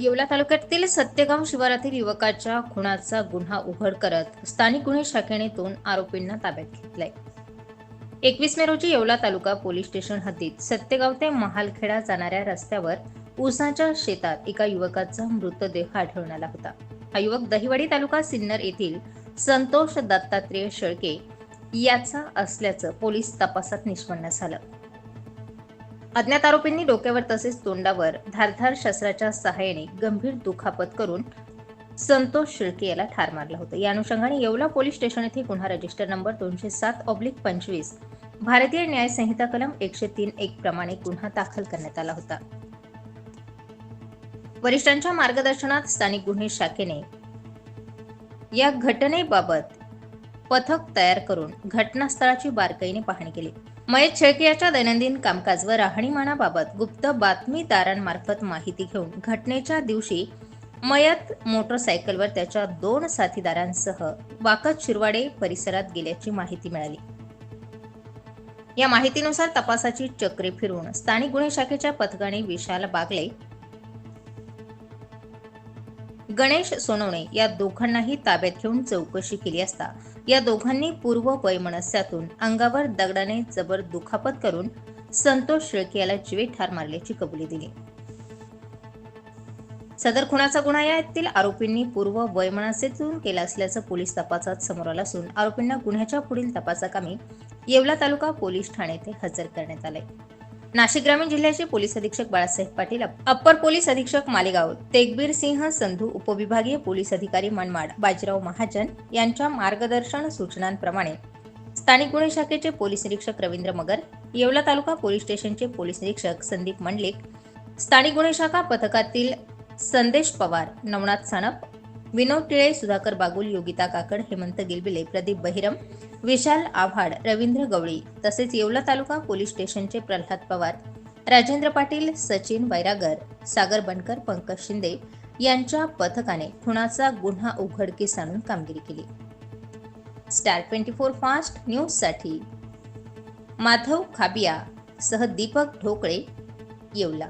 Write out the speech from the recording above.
येवला तालुक्यातील सत्यगाव शिवारातील युवकाच्या खुनाचा गुन्हा उघड करत स्थानिक गुन्हे शाखेने दोन आरोपींना ताब्यात घेतलंय. एकवीस मे रोजी येवला तालुका पोलीस स्टेशन हद्दीत सत्यगाव ते महालखेडा जाणाऱ्या रस्त्यावर ऊसाच्या शेतात एका युवकाचा मृतदेह आढळून आला होता. हा युवक दहिवडी तालुका सिन्नर येथील संतोष दत्तात्रेय शेळके याचा असल्याचं पोलीस तपासात निष्पन्न झालं. अज्ञात आरोपींनी डोक्यावर तसेच तोंडावर धारधार शस्त्राच्या सहाय्याने गंभीर दुखापत करून संतोष शिळके याला ठार मारलं होतं. या अनुषंगाने येवला पोलीस स्टेशन येथे गुन्हा रजिस्टर नंबर दोनशे सात ऑब्लिक पंचवीस भारतीय न्याय संहिता कलम एकशे तीन एक प्रमाणे गुन्हा दाखल करण्यात आला होता. वरिष्ठांच्या मार्गदर्शनात स्थानिक गुन्हे शाखेने या घटनेबाबत पथक तयार करून घटनास्थळाची बारकाईने पाहणी केली. मयत शेळके याच्या दैनंदिन कामकाज व राहणीमानाबाबत गुप्त बातमीदारांमार्फत माहिती घेऊन घटनेच्या दिवशी मयत मोटरसायकलवर त्याच्या दोन साथीदारांसह वाकत शिरवाडे परिसरात गेल्याची माहिती मिळाली. या माहितीनुसार तपासाची चक्रे फिरवून स्थानिक गुन्हे शाखेच्या पथकाने विशाल बागले गणेश सोनवणे या दोघांनाही ताब्यात घेऊन चौकशी केली असता या दोघांनी पूर्व वैमनस्यातून अंगावर दगडाने जबर दुखापत करून संतोष शेळके याला जीवे ठार मारल्याची कबुली दिली. सदर खुनाचा गुन्हा यातील आरोपींनी पूर्व वैमनस्यातून केला असल्याचं पोलीस तपासात समोर आलं असून आरोपींना गुन्ह्याच्या पुढील तपासाकामी येवला तालुका पोलीस ठाणे येथे हजर करण्यात आले नाशिक ग्रामीण जिल्ह्याचे पोलीस अधीक्षक बाळासाहेब पाटील अप्पर पोलीस अधीक्षक मालेगाव तेगबीर सिंह संधू उपविभागीय पोलीस अधिकारी मनमाड बाजीराव महाजन यांच्या मार्गदर्शन सूचनांप्रमाणे स्थानिक गुन्हे शाखेचे पोलीस निरीक्षक रवींद्र मगर येवला तालुका पोलीस स्टेशनचे पोलीस निरीक्षक संदीप मंडलिक स्थानिक गुन्हे शाखा पथकातील संदेश पवार नवनाथ सानप विनोद टिळे सुधाकर बागुल योगिता काकड हेमंत गिलबिले प्रदीप बहिरम विशाल आव्हाड रवींद्र गवळी तसेच येवला तालुका पोलीस स्टेशनचे प्रल्हाद पवार राजेंद्र पाटील सचिन बैरागर सागर बनकर पंकज शिंदे यांच्या पथकाने खुणाचा गुन्हा उघडकीस आणून कामगिरी केली. स्टार ट्वेंटी फोर फास्ट न्यूजसाठी माधव खाबिया सह दीपक ढोकळे येवला.